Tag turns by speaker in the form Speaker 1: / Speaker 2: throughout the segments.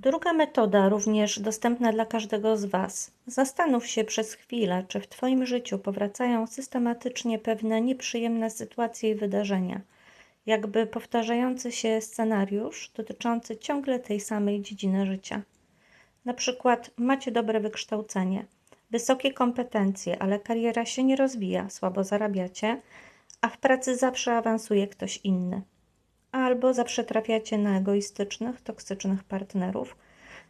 Speaker 1: Druga metoda, również dostępna dla każdego z Was. Zastanów się przez chwilę, czy w Twoim życiu powracają systematycznie pewne nieprzyjemne sytuacje i wydarzenia, jakby powtarzający się scenariusz dotyczący ciągle tej samej dziedziny życia. Na przykład macie dobre wykształcenie, wysokie kompetencje, ale kariera się nie rozwija, słabo zarabiacie, a w pracy zawsze awansuje ktoś inny albo zawsze trafiacie na egoistycznych, toksycznych partnerów,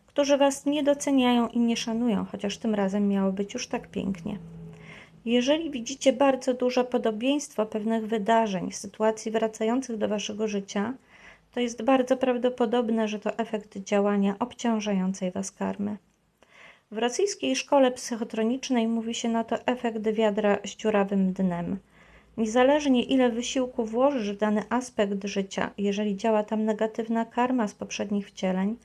Speaker 1: którzy was nie doceniają i nie szanują, chociaż tym razem miało być już tak pięknie. Jeżeli widzicie bardzo duże podobieństwo pewnych wydarzeń, sytuacji wracających do waszego życia, to jest bardzo prawdopodobne, że to efekt działania obciążającej was karmy. W rosyjskiej szkole psychotronicznej mówi się na to efekt wiadra z dziurawym dnem – Niezależnie ile wysiłku włożysz w dany aspekt życia, jeżeli działa tam negatywna karma z poprzednich wcieleń,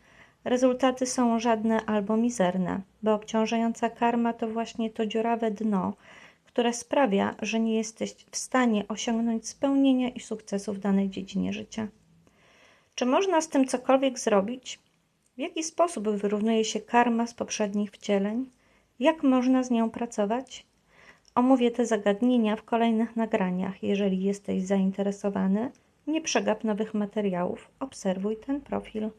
Speaker 1: rezultaty są żadne albo mizerne, bo obciążająca karma to właśnie to dziurawe dno, które sprawia, że nie jesteś w stanie osiągnąć spełnienia i sukcesu w danej dziedzinie życia. Czy można z tym cokolwiek zrobić? W jaki sposób wyrównuje się karma z poprzednich wcieleń? Jak można z nią pracować? Omówię te zagadnienia w kolejnych nagraniach. Jeżeli jesteś zainteresowany, nie przegap nowych materiałów, obserwuj ten profil.